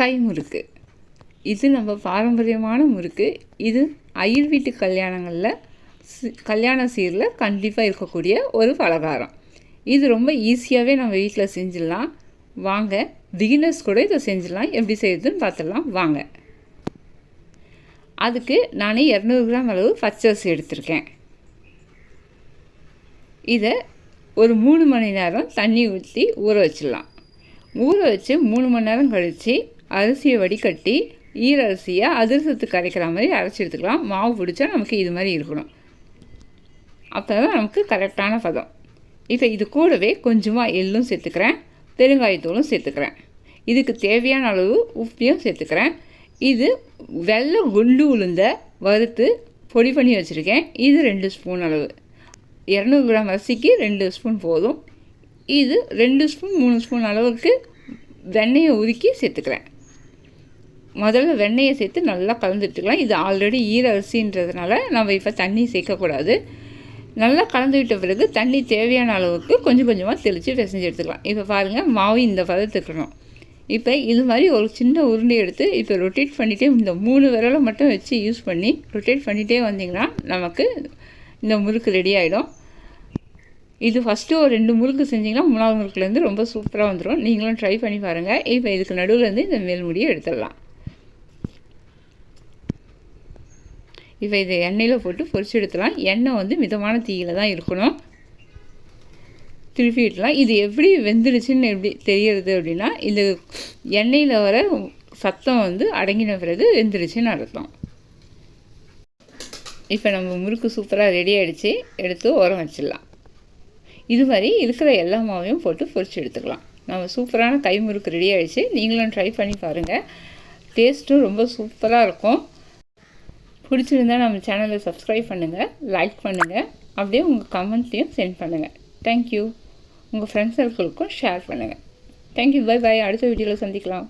கை முறுக்கு. இது நம்ம பாரம்பரியமான முறுக்கு. இது அயல் வீட்டு கல்யாணங்களில் கல்யாண சீரில் கண்டிப்பாக இருக்கக்கூடிய ஒரு பலகாரம். இது ரொம்ப ஈஸியாகவே நம்ம வீட்டில் செஞ்சிடலாம். வாங்க பிகினர்ஸ் கூட இதை செஞ்சிடலாம். எப்படி செய்யுதுன்னு பார்த்துடலாம் வாங்க. அதுக்கு நான் இரநூறு கிராம் அளவு பச்சரிசி எடுத்திருக்கேன். இதை ஒரு மூணு மணி நேரம் தண்ணி ஊற்றி ஊற வச்சிடலாம். ஊற வச்சு மூணு மணி நேரம் கழித்து அரிசியை வடிகட்டி ஈர அரிசியை அதிரசத்துக்கு கரைக்கிற மாதிரி அரைச்சி எடுத்துக்கலாம். மாவு பிடிச்சா நமக்கு இது மாதிரி இருக்கணும். அப்போ தான் நமக்கு கரெக்டான பதம். இப்போ இது கூடவே கொஞ்சமாக எள்ளும் சேர்த்துக்கிறேன். பெருங்காயத்தூளும் சேர்த்துக்கிறேன். இதுக்கு தேவையான அளவு உப்பையும் சேர்த்துக்கிறேன். இது வெள்ளை குண்டு உளுந்த வறுத்து பொடி பண்ணி வச்சுருக்கேன். இது ரெண்டு ஸ்பூன் அளவு. இரநூறு கிராம் அரிசிக்கு ரெண்டு ஸ்பூன் போதும். இது ரெண்டு ஸ்பூன் மூணு ஸ்பூன் அளவுக்கு வெண்ணெயை உருக்கி சேர்த்துக்கிறேன். முதல்ல வெண்ணெயை சேர்த்து நல்லா கலந்துட்டுக்கலாம். இது ஆல்ரெடி ஈர அரிசின்றதுனால நம்ம இப்போ தண்ணி சேர்க்கக்கூடாது. நல்லா கலந்துவிட்ட பிறகு தண்ணி தேவையான அளவுக்கு கொஞ்சம் கொஞ்சமாக தெளித்து பிசைஞ்சு எடுத்துக்கலாம். இப்போ பாருங்கள் மாவு இந்த பதத்துக்கணும். இப்போ இது மாதிரி ஒரு சின்ன உருண்டை எடுத்து இப்போ ரொட்டேட் பண்ணிகிட்டே இந்த மூணு விரலை மட்டும் வச்சு யூஸ் பண்ணி ரொட்டேட் பண்ணிகிட்டே வந்திங்கன்னா நமக்கு இந்த முறுக்கு ரெடி ஆகிடும் இது ஃபஸ்ட்டு ஒரு ரெண்டு முறுக்கு செஞ்சிங்கன்னா மூணாவது முறுக்குலேருந்து ரொம்ப சூப்பராக வந்துடும் நீங்களும் ட்ரை பண்ணி பாருங்கள் இப்போ இதுக்கு நடுவுலேருந்து இந்த மேல்முடியை எடுத்துடலாம். இப்போ இதை எண்ணெயில் போட்டு பொரிச்சு எடுத்துலாம் எண்ணெய் வந்து மிதமான தீயில் தான் இருக்கணும். திருப்பி விட்டலாம் இது எப்படி வெந்துடுச்சுன்னு எப்படி தெரியறது அப்படின்னா இந்த எண்ணெயில் வர சத்தம் வந்து அடங்கின பிறகு வெந்துடுச்சுன்னு அர்த்தம். இப்போ நம்ம முறுக்கு சூப்பராக ரெடி ஆகிடுச்சு எடுத்து உரம் வச்சிடலாம். இது மாதிரி இருக்கிற எல்லா மாவையும் போட்டு பொரிச்சு எடுத்துக்கலாம். நம்ம சூப்பரான கை முறுக்கு ரெடி ஆகிடுச்சு நீங்களும் ட்ரை பண்ணி பாருங்கள் டேஸ்ட்டும் ரொம்ப சூப்பராக இருக்கும். பிடிச்சிருந்தா நம்ம சேனலை சப்ஸ்கிரைப் பண்ணுங்கள் லைக் பண்ணுங்கள் அப்படியே உங்கள் கமெண்ட்ஸையும் சென்ட் பண்ணுங்கள் தேங்க்யூ உங்கள் ஃப்ரெண்ட்ஸ் சர்க்கிளுக்கும் ஷேர் பண்ணுங்கள் தேங்க்யூ பை பாய் அடுத்த வீடியோவில் சந்திக்கலாம்.